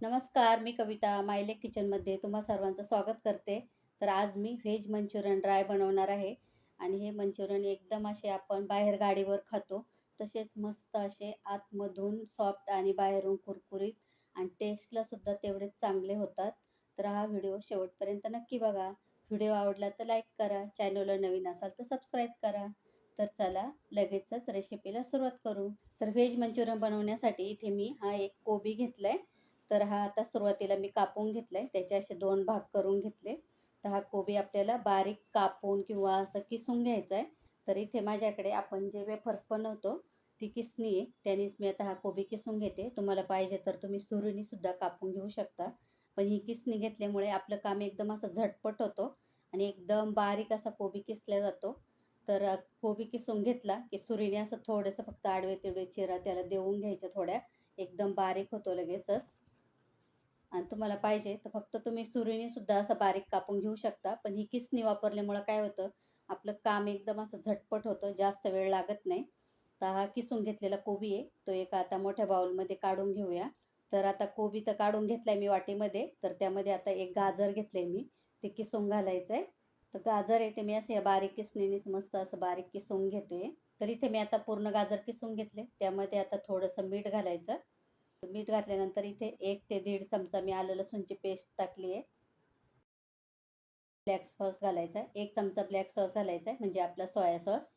नमस्कार मी कविता मायले किचनमध्ये तुम्हा सर्वांचं स्वागत करते. तर आज मी व्हेज मंचुरियन ड्राय बनवणार आहे आणि हे मंचुरियन एकदम असे आपण बाहेर गाडीवर खातो. तसेच मस्त असे आतमधून सॉफ्ट आणि बाहेरून कुरकुरीत आणि टेस्टला सुद्धा तेवढेच चांगले होतात. तर हा व्हिडिओ शेवटपर्यंत नक्की बघा. व्हिडिओ आवडला तर लाईक करा. चॅनलला नवीन असाल तर सबस्क्राईब करा. तर चला लगेचच रेसिपीला सुरुवात करू. तर व्हेज मंचुरियन बनवण्यासाठी इथे मी हा एक कोबी घेतला आहे तर हा आता सुरुवातीला मी कापून घेतला आहे त्याचे असे दोन भाग करून घेतले. तर हा कोबी आपल्याला बारीक कापून किंवा असं किसून घ्यायचा आहे तर इथे माझ्याकडे आपण जे वेफर्स बनवतो ती किसणी आहे. त्यानेच मी आता हा कोबी किसून घेते. तुम्हाला पाहिजे तर तुम्ही सुरीनेसुद्धा कापून घेऊ शकता. पण ही किसणी घेतल्यामुळे आपलं काम एकदम असं झटपट होतो आणि एकदम बारीक असा कोबी किसला जातो. तर कोबी किसून घेतला की सुरीने असं थोडंसं फक्त आडवे तिडवे चिरा त्याला देऊन घ्यायचं थोड्या. एकदम बारीक होतो लगेचच. आणि तुम्हाला पाहिजे तर फक्त तुम्ही सुरीने सुद्धा असं बारीक कापून घेऊ शकता. पण ही किसणी वापरल्यामुळं काय होतं आपलं काम एकदम असं झटपट होतं जास्त वेळ लागत नाही. तर हा किसून घेतलेला कोबी आहे तो एका आता मोठ्या बाउलमध्ये काढून घेऊया. तर आता कोबी तर काढून घेतलाय मी वाटीमध्ये तर त्यामध्ये आता एक गाजर घेतलंय मी ते किसून घालायचं आहे तर गाजर आहे ते मी असं या बारीक किसणीनेच मस्त असं बारीक किसून घेते. तर इथे मी आता पूर्ण गाजर किसून घेतले त्यामध्ये आता थोडंसं मीठ घालायचं. मीठ घातल्यानंतर इथे एक ते दीड चमचा मी आलं लसूणची पेस्ट टाकली आहे. ब्लॅक सॉस घालायचा एक चमचा ब्लॅक सॉस घालायचा आहे म्हणजे आपला सोया सॉस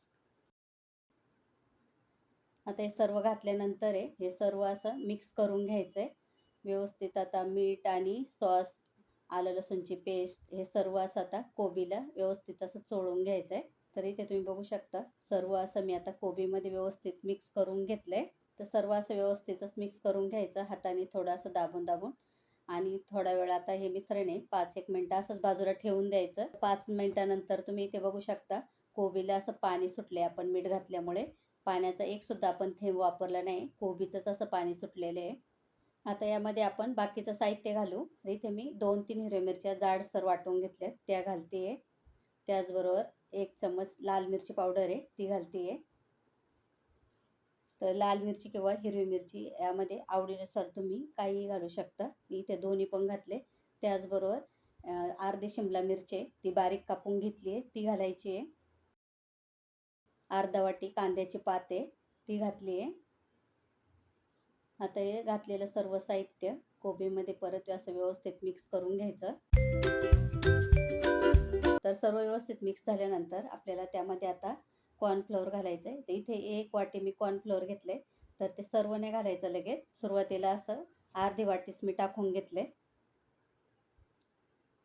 आता हे सर्व घातल्यानंतर आहे हे सर्व असं मिक्स करून घ्यायचं आहे व्यवस्थित आता मीठ आणि सॉस आलं लसूणची पेस्ट हे सर्व असं आता कोबीला व्यवस्थित असं चोळून घ्यायचं आहे तर इथे तुम्ही बघू शकता सर्व असं मी आता कोबीमध्ये व्यवस्थित मिक्स करून घेतलं आहे तर सर्व असं व्यवस्थितच मिक्स करून घ्यायचं हाताने थोडंसं दाबून दाबून. आणि थोडा वेळ आता हे मिश्रण आहे पाच एक मिनटं असंच बाजूला ठेवून द्यायचं. पाच मिनटानंतर तुम्ही इथे बघू शकता कोबीला असं पाणी सुटले आपण मीठ घातल्यामुळे. पाण्याचा एक सुद्धा आपण थेंब वापरला नाही कोबीचंच असं पाणी सुटलेलं आहे. आता यामध्ये आपण बाकीचं साहित्य घालू. इथे मी दोन तीन हिरव्या मिरच्या जाडसर वाटून घेतल्यात त्या घालते आहे त्याचबरोबर एक चम्मच लाल मिरची पावडर आहे ती घालते आहे तर लाल मिरची किंवा हिरवी मिरची यामध्ये आवडीनुसार तुम्ही काहीही घालू शकता. मी इथे दोन्ही पण घातले. त्याचबरोबर अर्धी शिमला मिरची आहे. ती बारीक कापून घेतली आहे. ती घालायची आहे. अर्धा वाटी कांद्याची पाते ती घातली आहे. आता हे घातलेलं सर्व साहित्य कोबीमध्ये परत असं व्यवस्थित मिक्स करून घ्यायचं. तर सर्व व्यवस्थित मिक्स झाल्यानंतर आपल्याला त्यामध्ये आता कॉर्नफ्लोअर घालायचं आहे तर इथे एक वाटी मी कॉर्नफ्लोअर घेतले तर ते सर्व नाही घालायचं लगेच. सुरुवातीला असं अर्धी वाटीस मी टाकून घेतले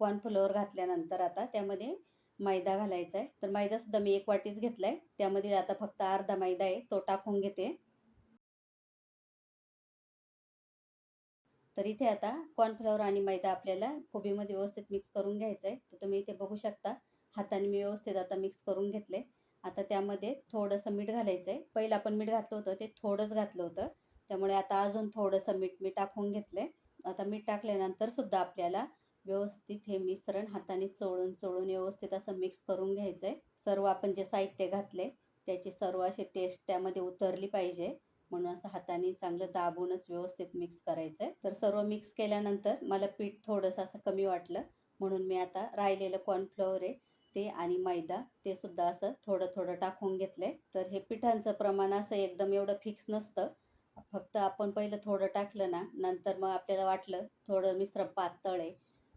कॉर्नफ्लोअर घातल्यानंतर आता त्यामध्ये मैदा घालायचा आहे तर मैदासुद्धा मी एक वाटीच घेतला आहे त्यामध्ये आता फक्त अर्धा मैदा आहे तो टाकून घेते. तर इथे आता कॉर्नफ्लॉवर आणि मैदा आपल्याला कोबीमध्ये व्यवस्थित मिक्स करून घ्यायचा आहे तर तुम्ही इथे बघू शकता. हाताने मी व्यवस्थित आता मिक्स करून घेतले आता त्यामध्ये थोडंसं मीठ घालायचं आहे पहिलं आपण मीठ घातलं होतं ते थोडंच घातलं होतं. त्यामुळे आता अजून थोडंसं मीठ मी टाकून घेतलं आहे आता मीठ टाकल्यानंतर सुद्धा आपल्याला व्यवस्थित हे मिश्रण हाताने चोळून चोळून व्यवस्थित असं मिक्स करून घ्यायचं आहे सर्व आपण जे साहित्य घातले त्याची सर्व अशी टेस्ट त्यामध्ये उतरली पाहिजे. म्हणून असं हाताने चांगलं दाबूनच व्यवस्थित मिक्स करायचं आहे तर सर्व मिक्स केल्यानंतर मला पीठ थोडंसं असं कमी वाटलं. म्हणून मी आता राहिलेलं कॉर्नफ्लॉवर आहे ते आणि मैदा ते सुद्धा असं थोडं थोडं टाकून घेतलंय. तर हे पिठांचं प्रमाण असं एकदम एवढं फिक्स नसतं. फक्त आपण पहिलं थोडं टाकलं ना नंतर मग आपल्याला वाटलं थोडं मिश्रण पातळ आहे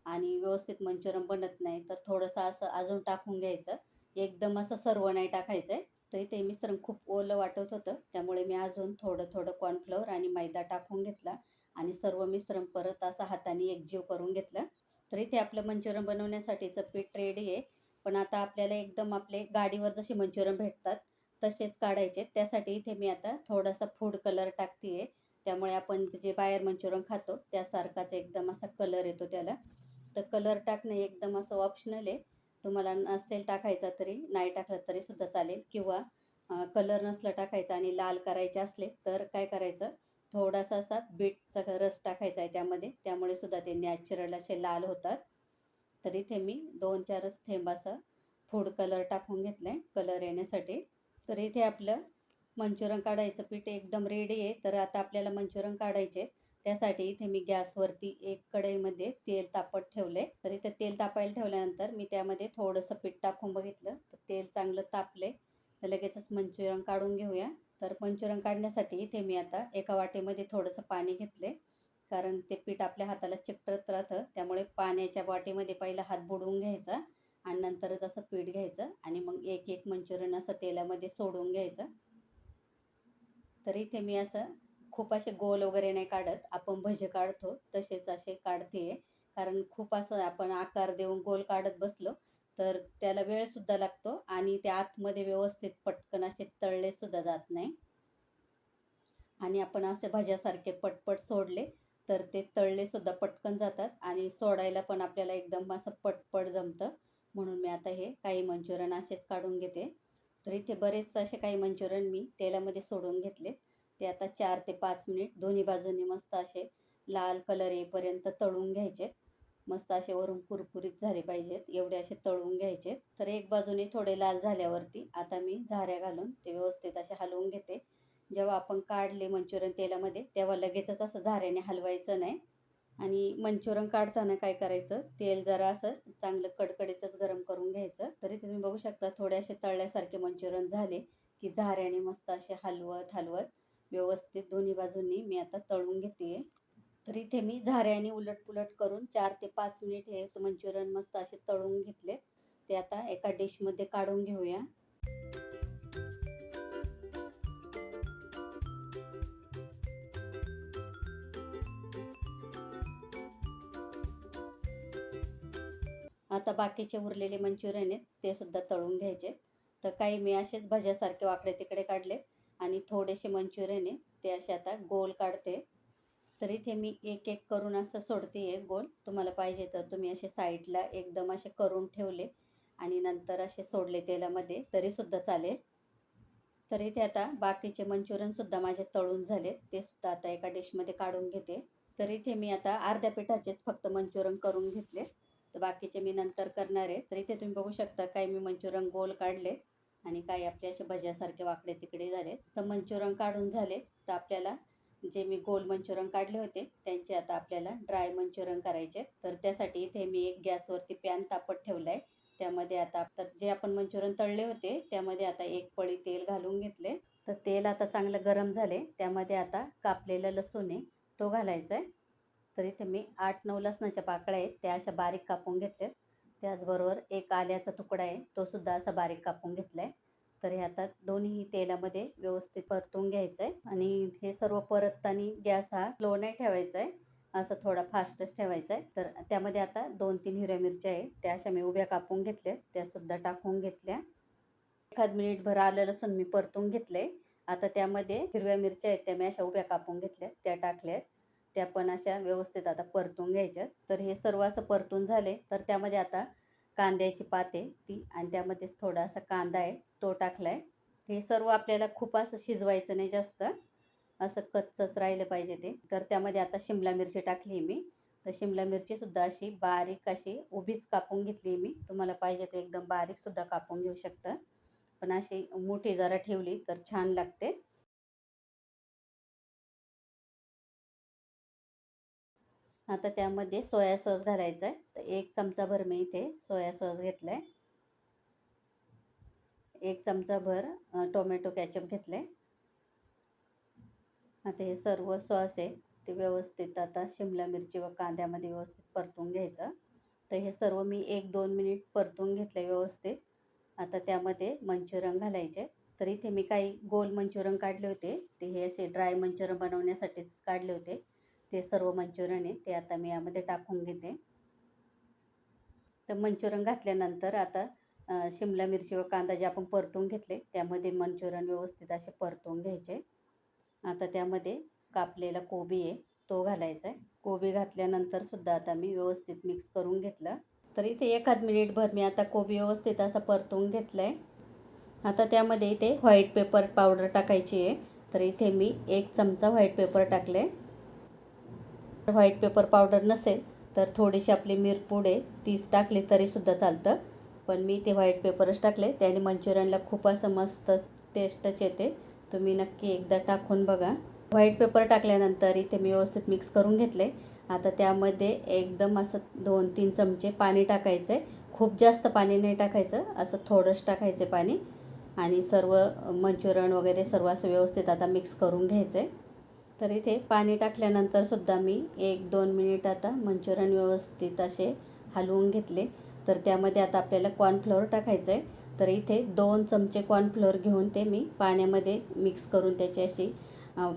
आणि व्यवस्थित मंचुरियन बनत नाही तर थोडंसं असं अजून टाकून घ्यायचं. एकदम असं सर्व नाही टाकायचं आहे तर ते मिश्रण खूप ओलं वाटत होतं. त्यामुळे मी अजून थोडं थोडं कॉर्नफ्लोअर आणि मैदा टाकून घेतला आणि सर्व मिश्रण परत असं हाताने एकजीव करून घेतलं. तर इथे आपलं मंचुरियन बनवण्यासाठीचं पीठ रेडी आहे. पण आता आपल्याला एकदम आपले गाडीवर जसे मंचुरियन भेटतात तसेच काढायचे. त्यासाठी इथे मी आता थोडासा फूड कलर टाकते आहे त्यामुळे आपण जे बाहेर मंचुरियन खातो त्यासारखाच एकदम असा कलर येतो त्याला. तर कलर टाकणं एकदम असं ऑप्शनल आहे. तुम्हाला नसेल टाकायचा तरी नाही टाकलं तरी सुद्धा चालेल. किंवा कलर नसलं टाकायचं आणि लाल करायचे असले तर काय करायचं? थोडासा असा बीटचा रस टाकायचा आहे त्यामध्ये. त्यामुळे सुद्धा ते नॅचरल असे लाल होतात. तर इथे मी दोन चारच थेंब असं फूड कलर टाकून घेतलं आहे कलर येण्यासाठी. तर इथे आपलं मंचुरन काढायचं पीठ एकदम रेडी आहे. तर आता आपल्याला मंचुरन काढायचे त्यासाठी इथे मी गॅसवरती एक कढईमध्ये तेल तापत ठेवले तर इथे तेल तापायला ठेवल्यानंतर मी त्यामध्ये थोडंसं पीठ टाकून बघितलं. तर तेल चांगलं तापले तर लगेचच मंचुरियन काढून घेऊया. तर मंचुरियन काढण्यासाठी इथे मी आता एका वाटीमध्ये थोडंसं पाणी घेतले कारण ते पीठ आपल्या हाताला चिकटत राहतं त्यामुळे पाण्याच्या वाटीमध्ये पहिला हात बुडवून घ्यायचा आणि नंतरच असं पीठ घ्यायचं आणि मग एक एक मंचुरियन असं तेलामध्ये सोडून घ्यायचं. तर इथे मी असं खूप असे गोल वगैरे नाही काढत आपण भजे काढतो तसेच असे काढते. कारण खूप असं आपण आकार देऊन गोल काढत बसलो तर त्याला वेळसुद्धा लागतो आणि ते आतमध्ये व्यवस्थित पटकन असे तळलेसुद्धा जात नाही. आणि आपण असे भज्यासारखे पटपट सोडले तर ते तळलेसुद्धा पटकन जातात आणि सोडायला पण आपल्याला एकदम असं पटपट जमतं. म्हणून मी आता हे काही मंचुरियन असेच काढून घेते. तर इथे बरेच असे काही मंचुरियन मी तेलामध्ये सोडून घेतले ते आता चार ते पाच मिनिट दोन्ही बाजूंनी मस्त असे लाल कलर येईपर्यंत तळून घ्यायचे मस्त असे वरून कुरकुरीत झाले पाहिजेत एवढे असे तळून घ्यायचे तर एक बाजूने थोडे लाल झाल्यावरती आता मी झाऱ्या घालून ते व्यवस्थित असे हलवून घेते. जेव्हा आपण काढले मंचुरियन तेलामध्ये तेव्हा लगेचच असं झाऱ्याने हलवायचं नाही. आणि मंचुरियन काढताना काय करायचं? तेल जरा असं चांगलं कडकडीतच गरम करून घ्यायचं. तरी तुम्ही बघू शकता थोडे असे तळल्यासारखे मंचुरियन झाले की झाऱ्याने मस्त असे हलवत हलवत व्यवस्थित दोन्ही बाजूंनी मी आता तळून घेते. तर इथे मी झाऱ्याने उलटपुलट करून चार ते पाच मिनिट हे मंचुरियन मस्त असे तळून घेतले ते आता एका डिशमध्ये काढून घेऊया. आता बाकीचे उरलेले मंचुरियन आहेत ते सुद्धा तळून घ्यायचे. तर काही मी असेच भज्यासारखे वाकडे तिकडे काढले आणि थोडेसे मंचुरियन आहे ते असे आता गोल काढते. तर इथे मी एक एक करून असं सोडते एक गोल. तुम्हाला पाहिजे तर तुम्ही असे साईडला एकदम असे करून ठेवले आणि नंतर असे सोडले तेलामध्ये तरीसुद्धा चालेल. तर इथे आता बाकीचे मंचुरियनसुद्धा माझे तळून झाले ते सुद्धा आता एका डिशमध्ये काढून घेते. तर इथे मी आता अर्ध्या पिठाचेच फक्त मंचुरियन करून घेतले. तर बाकीचे मी नंतर करणार आहे. तर इथे तुम्ही बघू शकता काही मी मंचुरियन गोल काढले आणि काही आपले असे भज्यासारखे वाकडे तिकडे झाले. तर मंचुरियन काढून झाले. तर आपल्याला जे मी गोल मंचुरियन काढले होते त्यांचे आता आपल्याला ड्राय मंचुरियन करायचे तर त्यासाठी इथे मी एक गॅसवरती पॅन तापत ठेवला आहे. त्यामध्ये आता तर जे आपण मंचुरियन तळले होते त्यामध्ये आता एक पळी तेल घालून घेतले. तर तेल आता चांगलं गरम झाले. त्यामध्ये आता कापलेलं लसूण आहे तो घालायचा आहे. तर इथे मी आठ नऊ लसणाच्या पाकळ्या आहेत त्या अशा बारीक कापून घेतल्यात. त्याचबरोबर एक आल्याचा तुकडा आहे तोसुद्धा असा बारीक कापून घेतला आहे तर हे आता दोन्ही तेलामध्ये व्यवस्थित परतून घ्यायचं आहे आणि हे सर्व परतताना गॅस हा लो नाही ठेवायचा आहे असं थोडा फास्टच ठेवायचा आहे तर त्यामध्ये आता दोन तीन हिरव्या मिरच्या आहे त्या अशा मी उभ्या कापून घेतल्या त्यासुद्धा टाकून घेतल्या. एखाद मिनिटभर आलं लसूण मी परतून घेतले आता त्यामध्ये हिरव्या मिरच्या आहेत त्या मी अशा उभ्या कापून घेतल्या त्या टाकल्यात. त्या पण अशा व्यवस्थित आता परतून घ्यायच्या. तर हे सर्व असं परतून झाले. तर त्यामध्ये आता कांद्याची पात आहे ती आणि त्यामध्येच थोडासा कांदा आहे तो टाकला आहे हे सर्व आपल्याला खूप असं शिजवायचं नाही जास्त. असं कच्चंच राहिलं पाहिजे ते. तर त्यामध्ये आता शिमला मिरची टाकली मी. तर शिमला मिरचीसुद्धा अशी बारीक अशी उभीच कापून घेतली मी. तुम्हाला पाहिजे तर एकदम बारीकसुद्धा कापून घेऊ शकता. पण अशी मोठी जरा ठेवली तर छान लागते. आता त्यामध्ये सोया सॉस घालायचा आहे तर एक चमचाभर मी इथे सोया सॉस घेतला आहे एक चमचाभर टोमॅटो कॅचअप घेतलं आहे आता हे सर्व सॉस आहे ते व्यवस्थित आता शिमला मिरची व कांद्यामध्ये व्यवस्थित परतून घ्यायचं. तर हे सर्व मी एक दोन मिनिट परतून घेतलं व्यवस्थित. आता त्यामध्ये मंचुरियन घालायचे. तर इथे मी काही गोल मंचुरियन काढले होते. ते हे असे ड्राय मंचुरियन बनवण्यासाठीच काढले होते. ते सर्व मंचुरियन आहे ते आता मी यामध्ये टाकून घेते. तर मंचुरियन घातल्यानंतर आता शिमला मिरची व कांदा जे आपण परतून घेतले त्यामध्ये मंचुरियन व्यवस्थित असे परतून घ्यायचे. आता त्यामध्ये कापलेला कोबी आहे तो घालायचा आहे. कोबी घातल्यानंतर सुद्धा आता मी व्यवस्थित मिक्स करून घेतलं. तर इथे एखाद मिनिटभर मी आता कोबी व्यवस्थित असं परतून घेतलं आहे आता त्यामध्ये इथे व्हाईट पेपर पावडर टाकायची आहे. तर इथे मी एक चमचा व्हाईट पेपर टाकले व्हाईट पेपर पावडर नसेल तर थोडीशी आपली मिरपुडे तीच टाकली तरीसुद्धा चालतं. पण मी ते व्हाईट पेपरच टाकले. त्याने मंचुरियनला खूप असं मस्त टेस्टच येते. तुम्ही नक्की एकदा टाकून बघा. व्हाईट पेपर टाकल्यानंतर इथे मी व्यवस्थित मिक्स करून घेतले. आता त्यामध्ये एकदम असं दोन तीन चमचे पाणी टाकायचं. आहे खूप जास्त पाणी नाही टाकायचं. असं थोडंच टाकायचं पाणी. आणि सर्व मंच्युरियन वगैरे सर्व असं व्यवस्थित आता मिक्स करून घ्यायचं. आहे तर इथे पाणी टाकल्यानंतर सुद्धा मी एक दोन मिनिट आता मंचुरन व्यवस्थित असे हलवून घेतले. तर त्यामध्ये आता आपल्याला कॉर्नफ्लोअर टाकायचं आहे. तर इथे दोन चमचे कॉर्नफ्लोअर घेऊन ते मी पाण्यामध्ये मिक्स करून त्याची अशी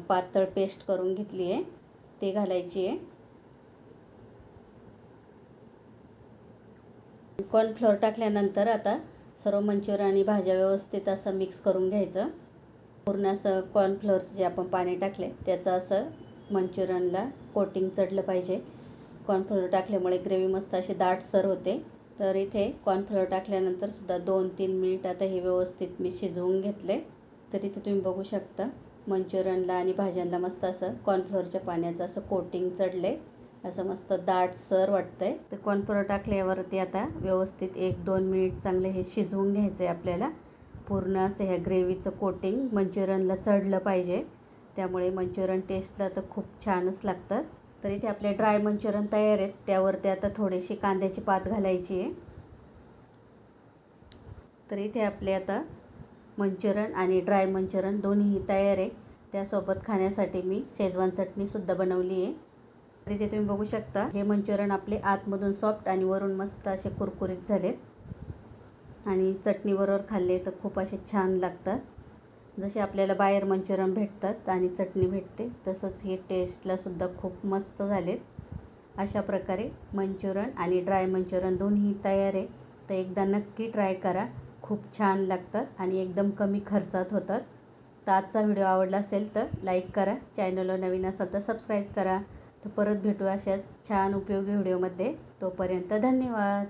पातळ पेस्ट करून घेतली आहे. ते घालायची आहे. कॉर्नफ्लोअर टाकल्यानंतर आता सर्व मंचुरियन आणि भाज्या व्यवस्थित असं मिक्स करून घ्यायचं. पूर्ण असं कॉर्नफ्लोअरचं जे आपण पाणी टाकले त्याचं असं मंचुरियनला कोटिंग चढलं पाहिजे. कॉर्नफ्लोअर टाकल्यामुळे ग्रेव्ही मस्त अशी दाटसर होते. तर इथे कॉर्नफ्लोअर टाकल्यानंतर सुद्धा दोन तीन मिनिट आता हे व्यवस्थित मी शिजवून घेतले. तर इथे तुम्ही बघू शकता मंचुरियनला आणि भाज्यांना मस्त असं कॉर्नफ्लोअरच्या पाण्याचं असं कोटिंग चढले. असं मस्त दाटसर वाटतं आहे तर कॉर्नफ्लोअर टाकल्यावरती आता व्यवस्थित एक दोन मिनिट चांगले हे शिजवून घ्यायचं आहे आपल्याला. पूर्ण असं ह्या ग्रेव्हीचं कोटिंग मंचुरियनला चढलं पाहिजे. त्यामुळे मंचुरियन टेस्टला तर खूप छानच लागतं. तर इथे आपले ड्राय मंचुरियन तयार आहेत. त्यावरती आता थोडीशी कांद्याची पात घालायची आहे. तर इथे आपले आता मंचुरियन आणि ड्राय मंचुरियन दोन्हीही तयार आहे. त्यासोबत खाण्यासाठी मी शेजवान चटणीसुद्धा बनवली आहे. तर इथे तुम्ही बघू शकता. हे मंचुरियन आपले आतमधून सॉफ्ट आणि वरून मस्त असे कुरकुरीत झालेत. आणि चटणीबरोबर खाल्ले तर खूप असे छान लागतात. जसे आपल्याला बाहेर मंचुरियन भेटतात आणि चटणी भेटते तसंच हे टेस्टलासुद्धा खूप मस्त झालेत. अशा प्रकारे मंचुरियन आणि ड्राय मंचुरियन दोन्ही तयार आहे. तर एकदा नक्की ट्राय करा. खूप छान लागतात आणि एकदम कमी खर्चात होतात. तर आजचा व्हिडिओ आवडला असेल तर लाईक करा. चॅनलला नवीन असाल तर सबस्क्राईब करा. तर परत भेटू अशा छान उपयोगी व्हिडिओमध्ये तोपर्यंत धन्यवाद!